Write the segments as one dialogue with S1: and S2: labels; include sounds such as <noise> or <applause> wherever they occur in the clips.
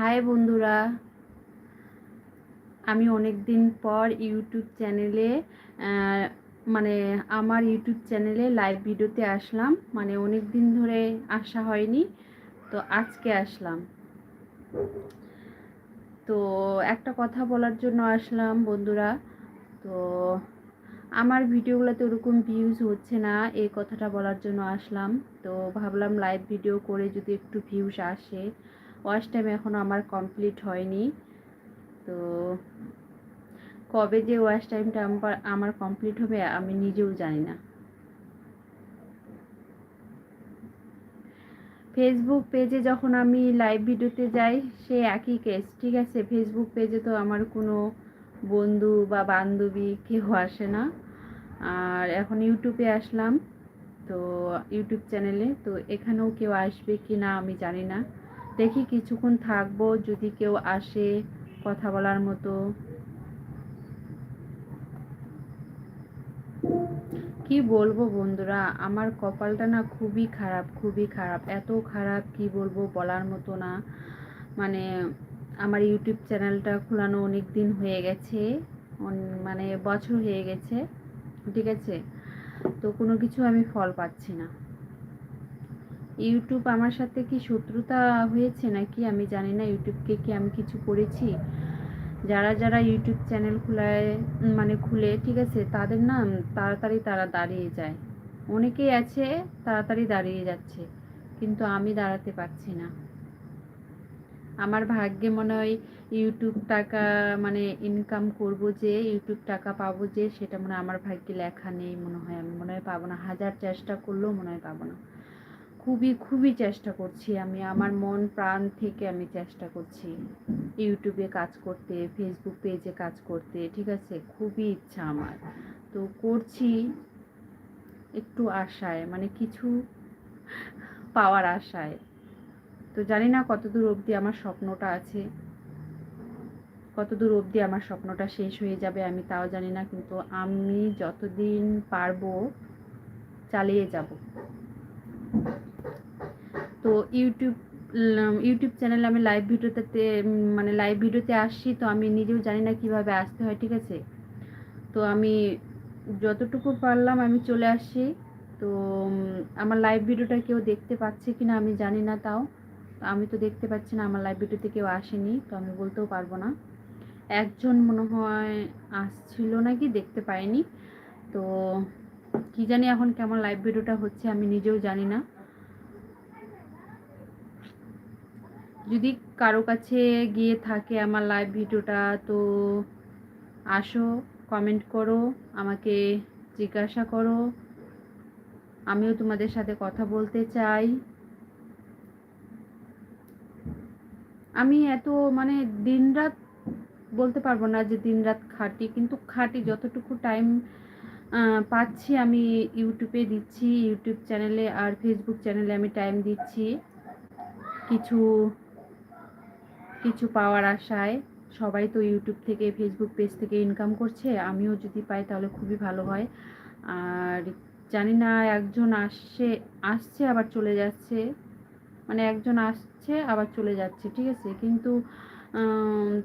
S1: High বন্ধুরা। আমি অনেক দিন পর ইউটিউব চ্যানেলে মানে আমার ইউটিউব চ্যানেলে লাইভ ভিডিওতে আসলাম। মানে অনেক দিন ধরে আসা হয়নি, তো আজকে আসলাম। তো একটা কথা বলার জন্য আসলাম বন্ধুরা। তো আমার ভিডিওগুলোতে ওরকম ভিউজ হচ্ছে না, এই কথাটা বলার জন্য আসলাম। তো ভাবলাম লাইভ ভিডিও করে যদি একটু ভিউজ আসে ওয়াচ টাইম এখনও আমার কমপ্লিট হয়নি। তো কবে যে ওয়াচ টাইমটা আমার আমার কমপ্লিট হবে আমি নিজেও জানি না। ফেসবুক পেজে যখন আমি লাইভ ভিডিওতে যাই, সে একই কেস ঠিক আছে? ফেসবুক পেজে তো আমার কোনো বন্ধু বা বান্ধবী কেউ আসে না। আর এখন ইউটিউবে আসলাম, তো ইউটিউব চ্যানেলে তো এখানেও কেউ আসবে কি না আমি জানি না। দেখি কিছুক্ষণ থাকব, যদি কেউ আসে কথা বলার মতো। কি বলব বন্ধুরা, আমার কপালটা না খুবই খারাপ খুবই খারাপ। এত খারাপ কি বলব বলার মতো না। মানে আমার ইউটিউব চ্যানেলটা খোলানো অনেক দিন হয়ে গেছে মানে বছর হয়ে গেছে, ঠিক আছে? তো কোনো কিছু আমি ফল পাচ্ছি না। ইউটিউব আমার সাথে কি শত্রুতা হয়েছে নাকি? আমি জানি না ইউটিউবকে কি আমি কিছু করেছি? যারা যারা ইউটিউব চ্যানেল খোলায় মানে খুলে, ঠিক আছে, তাদের না তাড়াতাড়ি তারা দাঁড়িয়ে যায়। অনেকেই আছে, তাড়াতাড়ি দাঁড়িয়ে যাচ্ছে, কিন্তু আমি দাঁড়াতে পারছি না। আমার ভাগ্যে মনে হয় ইউটিউব টাকা মানে ইনকাম করব যে, ইউটিউব টাকা পাবো যে, সেটা মনে আমার ভাগ্যে লেখা নেই মনে হয়। আমি মনে হয় পাবো না। হাজার চেষ্টা করলেও মনে হয় পাবো না। খুবই খুবই চেষ্টা করছি আমি। আমার মন, প্রাণ থেকে আমি চেষ্টা করছি ইউটিউবে কাজ করতে ফেসবুক পেজে কাজ করতে, ঠিক আছে? খুবই ইচ্ছা আমার। তো করছি একটু আশায় মানে কিছু পাওয়ার আশায়। তো জানি না কতদূর অবধি আমার স্বপ্নটা আছে, কতদূর অবধি আমার স্বপ্নটা শেষ হয়ে যাবে আমি তাও জানি না, কিন্তু আমি যতদিন পারব চালিয়ে যাব। তো ইউটিউব ইউটিউব চ্যানেলে আমি লাইভ ভিডিওতে মানে লাইভ ভিডিওতে আসছি, তো আমি নিজেও জানি না কীভাবে আসতে হয়, ঠিক আছে? তো আমি যতটুকু পারলাম আমি চলে আসছি। তো আমার লাইভ ভিডিওটা কেউ দেখতে পাচ্ছে কি না আমি জানি না তাও। আমি তো দেখতে পাচ্ছি না, আমার লাইভ ভিডিওতে কেউ আসেনি, তো আমি বলতেও পারব না। একজন মনে হয় আসছিল নাকি, দেখতে পাইনি। তো কি জানি এখন কেমন লাইভ ভিডিওটা হচ্ছে, আমি নিজেও জানি না। যদি কারও কাছে গিয়ে থাকে আমার লাইভ ভিডিওটা তো আসো কমেন্ট করো, আমাকে জিজ্ঞাসা করো। আমিও তোমাদের সাথে কথা বলতে চাই। আমি এত মানে দিনরাত বলতে পারব না যে দিনরাত খাটি, কিন্তু খাটি যতটুকু টাইম পাচ্ছি আমি ইউটিউবে দিচ্ছি, ইউটিউব চ্যানেলে আর ফেসবুক চ্যানেলে আমি টাইম দিচ্ছি। কিছু কিছু পাওয়ার আশায়। সবাই তো ইউটিউব থেকে ফেসবুক পেজ থেকে ইনকাম করছে। আমিও যদি পাই তাহলে খুবই ভালো হয়। আর জানি না, একজন আসছে আসছে আবার চলে যাচ্ছে। মানে একজন আসছে, আবার চলে যাচ্ছে, ঠিক আছে? কিন্তু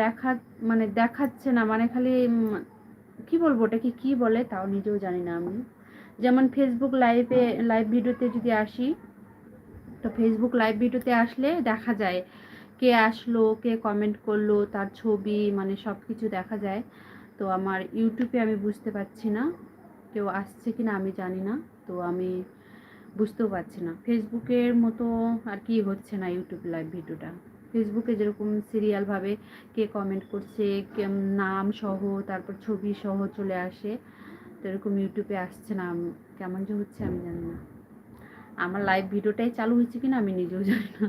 S1: দেখা মানে দেখাচ্ছে না। মানে খালি কি বলব? ওটাকে কি বলে তাও নিজেও জানি না আমি। যেমন ফেসবুক লাইভে লাইভ ভিডিওতে যদি আসি, তো ফেসবুক লাইভ ভিডিওতে আসলে দেখা যায় কে আসলো, কে কমেন্ট করল, তার ছবি মানে সব কিছু দেখা যায়। তো আমার ইউটিউবে আমি বুঝতে পারছি না কেউ আসছে কি না আমি জানি না। তো আমি বুঝতেও পারছি না। ফেসবুকের মতো আর কি হচ্ছে না ইউটিউব লাইভ ভিডিওটা ফেসবুকে যেরকম সিরিয়ালভাবে কে কমেন্ট করছে নাম সহ, তারপর ছবি সহ চলে আসে তো এরকম ইউটিউবে আসছে না, কেমন যে হচ্ছে আমি জানি না। আমার লাইভ ভিডিওটাই চালু হয়েছে কিনা আমি নিজেও জানি না।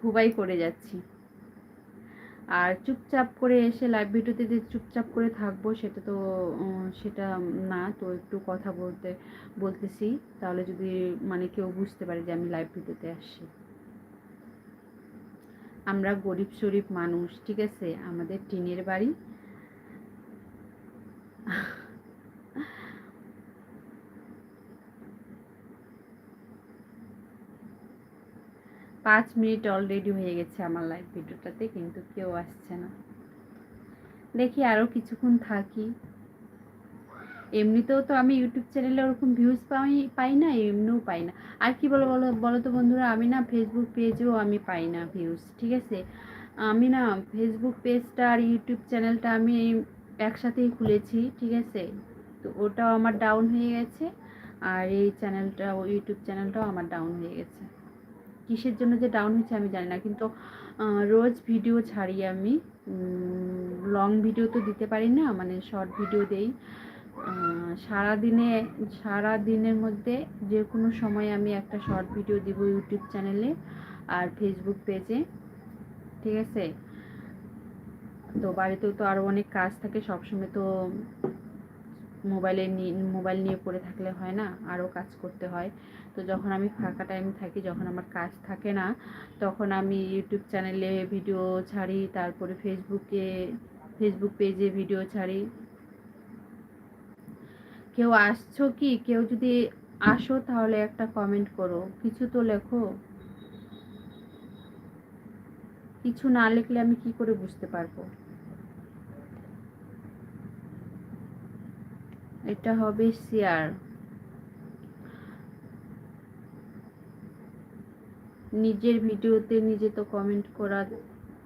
S1: হুবাই করে যাচ্ছি। আর চুপচাপ করে এসে লাইভ ভিডিওতে যে চুপচাপ করে থাকব, সেটা তো সেটা না, তো একটু কথা বলতে, বলতেছি। তাহলে যদি মানে কেউ বুঝতে পারে যে আমি লাইভ ভিডিওতে আসছি। আমরা গরিব শরীফ মানুষ, ঠিক আছে? আমাদের টিনের বাড়ি। পাঁচ মিনিট অলরেডি হয়ে গেছে আমার লাইভ ভিডিওটাতে কিন্তু কেউ আসছে না। দেখি আরও কিছুক্ষণ থাকি। এমনিতেও তো আমি ইউটিউব চ্যানেলে ওরকম ভিউজ পাই পাই না, এমনিও পাই না। আর কি বলো বলো বলো তো বন্ধুরা, আমি না ফেসবুক পেজেও আমি পাই না ভিউজ ঠিক আছে? আমি না ফেসবুক পেজটা আর ইউটিউব চ্যানেলটা আমি একসাথেই খুলেছি, ঠিক আছে? তো ওটাও আমার ডাউন হয়ে গেছে, আর এই চ্যানেলটাও ইউটিউব চ্যানেলটাও আমার ডাউন হয়ে গেছে। কিসের জন্য যে ডাউন হয়েছে আমি জানি না, কিন্তু রোজ ভিডিও ছাড়ি আমি। লং ভিডিও তো দিতে পারি না মানে শর্ট ভিডিও দেই। সারাদিনে সারা দিনের মধ্যে যে কোনো সময় আমি একটা শর্ট ভিডিও দিব ইউটিউব চ্যানেলে আর ফেসবুক পেজে ঠিক আছে? তো বাড়িতেও তো আরও অনেক কাজ থাকে, সবসময় তো মোবাইলে মোবাইল নিয়ে পড়ে থাকলে হয় না আরও কাজ করতে হয়। তো যখন আমি ফাঁকা টাইম থাকি, যখন আমার কাজ থাকে না, তখন আমি ইউটিউব চ্যানেলে ভিডিও ছাড়ি, তারপরে ফেসবুকে ফেসবুক পেজে ভিডিও ছাড়ি। কেউ আসছো কি? কেউ যদি আসো তাহলে একটা কমেন্ট করো। কিছু তো লেখো। কিছু না লিখলে আমি কি করে বুঝতে পারব? এটা হবে শেয়ার নিজের ভিডিওতে নিজে তো কমেন্ট করা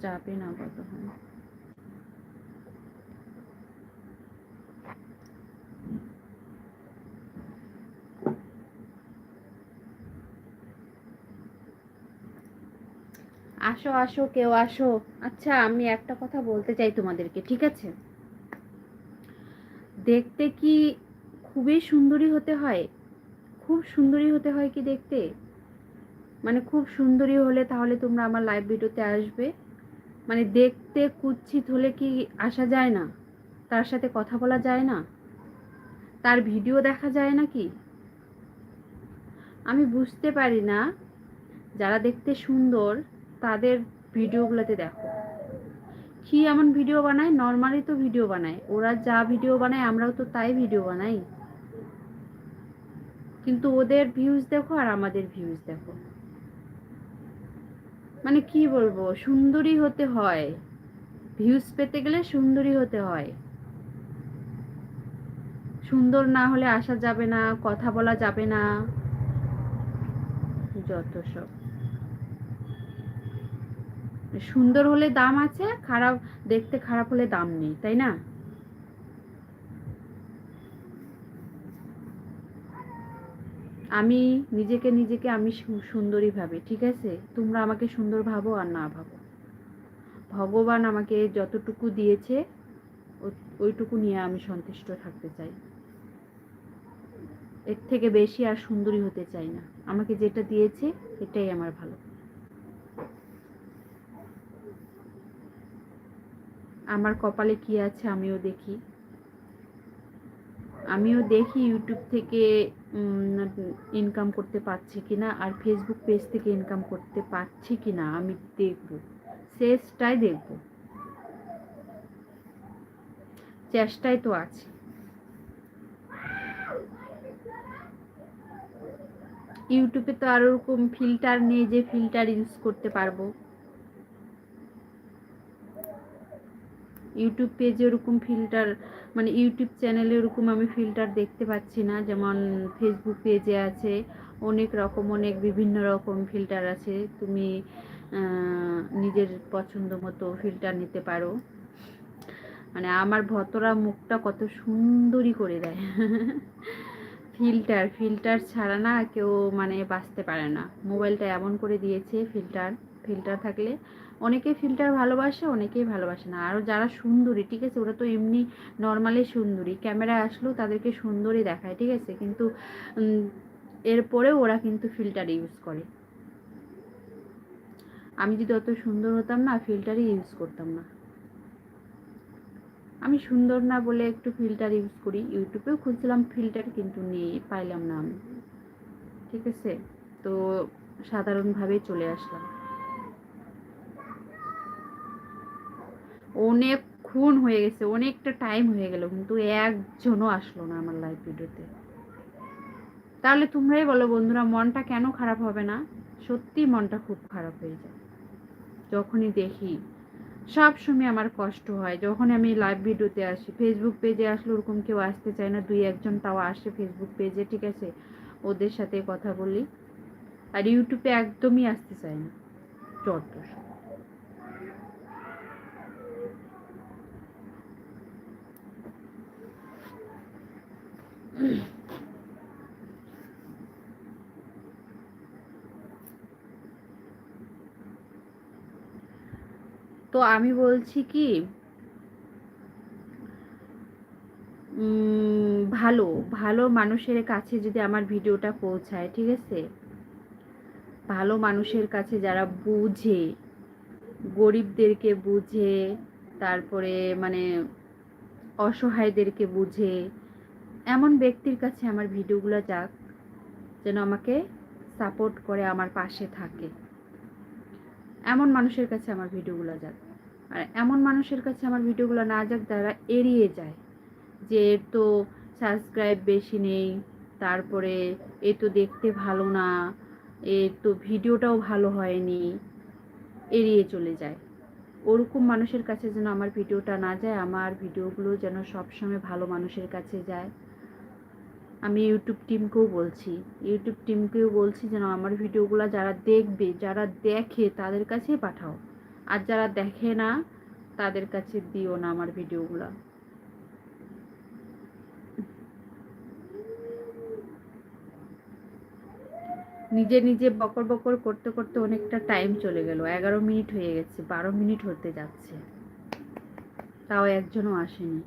S1: যাবে না কত আসো আসো, কেউ আসো। আচ্ছা আমি একটা কথা বলতে চাই তোমাদেরকে, ঠিক আছে? দেখতে কি খুবই সুন্দরী হতে হয়? খুব সুন্দরী হতে হয় কি দেখতে? মানে খুব সুন্দরী হলে তাহলে তোমরা আমার লাইভ ভিডিওতে আসবে। মানে দেখতে কুৎসিত হলে কি আসা যায় না? তার সাথে কথা বলা যায় না? তার ভিডিও দেখা যায় না কি? আমি বুঝতে পারি না। যারা দেখতে সুন্দর তাদের ভিডিওগুলোতে দেখো। কি এমন ভিডিও বানায়? নর্মালি তো ভিডিও বানায়। ওরা যা ভিডিও বানায়, আমরাও তো তাই ভিডিও বানাই। কিন্তু ওদের ভিউজ দেখো আর আমাদের ভিউজ দেখো। মানে কি বলব? সুন্দরী হতে হয়। ভিউজ পেতে গেলে সুন্দরী হতে হয়। সুন্দর না হলে আসা যাবে না, কথা বলা যাবে না। যত সব। সুন্দর হলে দাম আছে, খারাপ, দেখতে খারাপ হলে দাম নেই, তাই না? আমি নিজেকে নিজেকে আমি সুন্দরী ভাবি, ঠিক আছে? তোমরা আমাকে সুন্দর ভাবো আর না ভাবো। ভগবান আমাকে যতটুকু দিয়েছে ওইটুকু নিয়ে আমি সন্তুষ্ট থাকতে চাই। এর থেকে বেশি আর সুন্দরী হতে চাই না। আমাকে যেটা দিয়েছে, এটাই আমার ভালো। আমার কপালে কি আছে আমিও দেখি। আমিও দেখি ইউটিউব থেকে ইনকাম করতে পারছি কিনা আর ফেসবুক পেজ থেকে ইনকাম করতে পারছি কিনা আমি দেখব। শেষটাই দেখব। চেষ্টায় তো আছে। ইউটিউবে তো আর ওরকম ফিল্টার নেই যে ফিল্টার ইউজ করতে পারব। ইউটিউব পেজে ওরকম ফিল্টার মানে ইউটিউব চ্যানেলে ওরকম আমি ফিল্টার দেখতে পাচ্ছি না। যেমন ফেসবুক পেজে আছে, অনেক রকম, অনেক বিভিন্ন রকম ফিল্টার আছে। তুমি নিজের পছন্দ মতো ফিল্টার নিতে পারো। মানে আমার ভতরা মুখটা কত সুন্দরী করে দেয়। <laughs> ফিল্টার ফিল্টার ছাড়া না কেউ মানে বাঁচতে পারে না। মোবাইলটা এমন করে দিয়েছে ফিল্টার ফিল্টার থাকলে অনেকে ফিল্টার ভালোবাসে, অনেকেই ভালোবাসে না। আরও যারা সুন্দরী, ঠিক আছে? ওরা তো এমনি নর্মালি সুন্দরী। ক্যামেরায় আসলেও তাদেরকে সুন্দরী দেখায়, ঠিক আছে? কিন্তু এরপরেও ওরা কিন্তু ফিল্টার ইউজ করে। আমি যদি অত সুন্দর হতাম না ফিল্টারই ইউজ করতাম না। আমি সুন্দর না বলে একটু ফিল্টার ইউজ করি। ইউটিউবেও খুঁজছিলাম ফিল্টার কিন্তু নেই, পাইলাম না আমি। ঠিক আছে? তো সাধারণভাবেই চলে আসলাম। অনেকক্ষণ হয়ে গেছে, অনেকটা টাইম হয়ে গেল, কিন্তু একজনও আসলো না আমার লাইভ ভিডিওতে। তাহলে তোমরাই বলো বন্ধুরা, মনটা কেন খারাপ হবে না? সত্যি মনটা খুব খারাপ হয়ে যায়। যখনই দেখি, সব সময় আমার কষ্ট হয়। যখন আমি লাইভ ভিডিওতে আসি ফেসবুক পেজে আসলে ওরকম কেউ আসতে চায় না, দুই একজন তাও আসে ফেসবুক পেজে ঠিক আছে? ওদের সাথে কথা বলি। আর ইউটিউবে একদমই আসতে চায় না যত সব। তো আমি বলছি কি ভালো ভালো মানুষের কাছে যদি আমার ভিডিওটা পৌঁছায়, ঠিক আছে? ভালো মানুষের কাছে যারা বুঝে, গরিবদেরকে বুঝে, তারপরে মানে অসহায়দেরকে বুঝে এমন ব্যক্তির কাছে আমার ভিডিওগুলো যাক, যেন আমাকে সাপোর্ট করে আমার পাশে থাকে। এমন মানুষের কাছে আমার ভিডিওগুলো যাক। আর এমন মানুষের কাছে আমার ভিডিওগুলো না যাক, যারা এড়িয়ে যায়। যে এর তো সাবস্ক্রাইব বেশি নেই, তারপরে এ তো দেখতে ভালো না এর তো ভিডিওটাও ভালো হয়নি, এড়িয়ে চলে যায়। ওরকম মানুষের কাছে যেন আমার ভিডিওটা না যায়, আমার ভিডিওগুলো যেন সবসময় ভালো মানুষের কাছে যায়। আমি ইউটিউব টিমকেও বলছি। ইউটিউব টিমকেও বলছি যেন আমার ভিডিওগুলো যারা দেখবে, যারা দেখে তাদের কাছে পাঠাও। আর যারা দেখে না, তাদের কাছে দিও না আমার ভিডিওগুলো নিজে নিজে বকর বকর করতে করতে অনেকটা টাইম চলে গেল। এগারো মিনিট হয়ে গেছে, বারো মিনিট হতে যাচ্ছে। তাও একজনও আসেনি।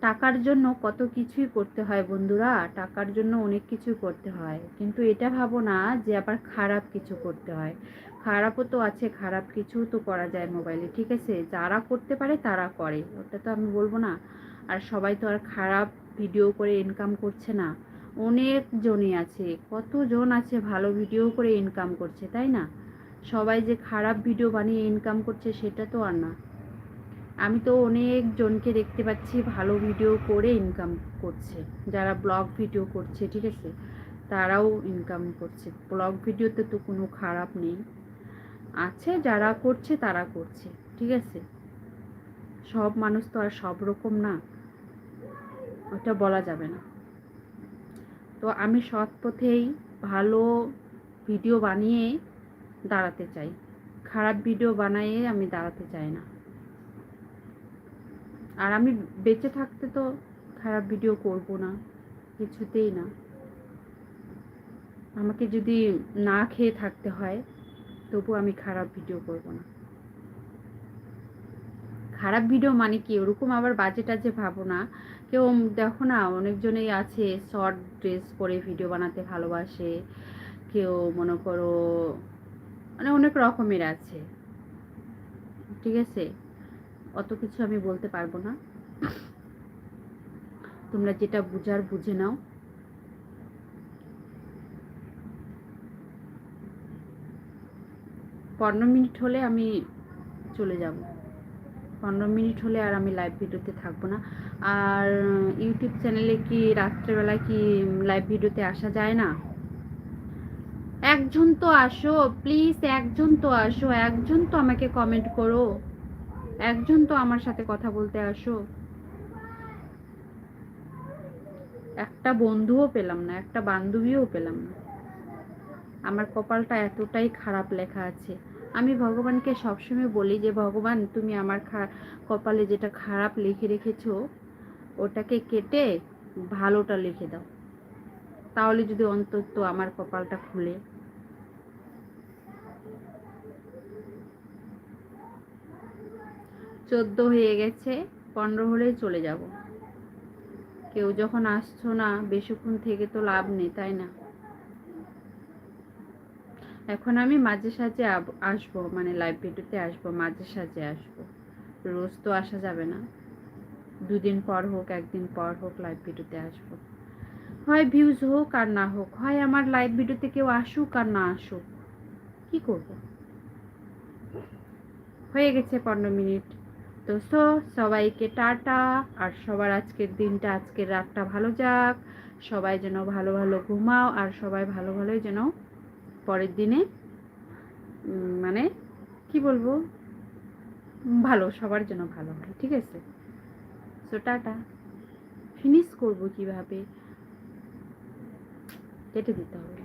S1: টাকার জন্য কত কিছুই করতে হয় বন্ধুরা, টাকার জন্য অনেক কিছু করতে হয়। কিন্তু এটা ভাবো না যে আবার খারাপ কিছু করতে হয়। খারাপও তো আছে, খারাপ কিছু তো করা যায় মোবাইলে ঠিক আছে? যারা করতে পারে তারা করে, ওটা তো আমি বলব না। আর সবাই তো আর খারাপ ভিডিও করে ইনকাম করছে না। অনেক জনই আছে, কতজন আছে ভালো ভিডিও করে ইনকাম করছে, তাই না? সবাই যে খারাপ ভিডিও বানিয়ে ইনকাম করছে সেটা তো আর না। আমি তো অনেক জনকে দেখতে পাচ্ছি ভালো ভিডিও করে ইনকাম করছে। যারা ব্লগ ভিডিও করছে, ঠিক আছে? তারাও ইনকাম করছে। ব্লগ ভিডিওতে তো কোনো খারাপ নেই। আছে, যারা করছে তারা করছে, ঠিক আছে? সব মানুষ তো আর সব রকম না। ওটা বলা যাবে না। তো আমি সৎ পথেই ভালো ভিডিও বানিয়ে দাঁড়াতে চাই। খারাপ ভিডিও বানিয়ে আমি দাঁড়াতে চাই না। আর আমি বেঁচে থাকতে তো খারাপ ভিডিও করব না, কিছুতেই না। আমাকে যদি না খেয়ে থাকতে হয়, তবু আমি খারাপ ভিডিও করব না। খারাপ ভিডিও মানে কি? ওরকম আবার বাজে টাজে ভাবো না। কেউ দেখো না, অনেকজনেই আছে শর্ট ড্রেস পরে ভিডিও বানাতে ভালোবাসে। কেউ মনে করো মানে অনেক রকমের আছে। ঠিক আছে? অত কিছু আমি বলতে পারব না। তোমরা যেটা বুঝার বুঝে নাও। পনেরো মিনিট হলে আমি চলে যাব। পনেরো মিনিট হলে আর আমি লাইভ ভিডিওতে থাকব না। আর ইউটিউব চ্যানেলে কি রাত্রেবেলা কি লাইভ ভিডিওতে আসা যায় না? একজন তো আসো প্লিজ একজন তো আসো, একজন তো আমাকে কমেন্ট করো। একজন তো আমার সাথে কথা বলতে আসো। একটা বন্ধুও পেলাম না, একটা বান্ধবীও পেলাম না। আমার কপালটা এতটাই খারাপ লেখা আছে। আমি ভগবানকে সবসময় বলি যে, ভগবান, তুমি আমার কপালে যেটা খারাপ লিখে রেখেছো, ওটাকে কেটে ভালোটা লিখে দাও। তাহলে যদি অন্তত আমার কপালটা খুলে। চোদ্দ হয়ে গেছে, পনেরো হলেই চলে যাব। কেউ যখন আসছো না, বেশিক্ষণ থেকে তো লাভ নেই, তাই না? এখন আমি মাঝে সাঝে আসব মানে লাইভ ভিডিওতে আসব, মাঝে সাঝে আসব। রোজ তো আসা যাবে না। দুদিন পর হোক, একদিন পর হোক লাইভ ভিডিওতে আসব। হয় ভিউজ হোক আর না হোক, হয় আমার লাইভ ভিডিওতে কেউ আসুক আর না আসুক, কি করব? হয়ে গেছে পনেরো মিনিট। তো, সো সবাইকে টাটা। আর সবার আজকের দিনটা, আজকের রাতটা ভালো যাক। সবাই যেন ভালো ভালো ঘুমাও, আর সবাই ভালো ভালোই যেন পরের দিনে মানে কি বলব? ভালো, সবার জন্য ভালো হয়, ঠিক আছে? So tata. ফিনিশ করব কীভাবে? কেটে দিতে হবে।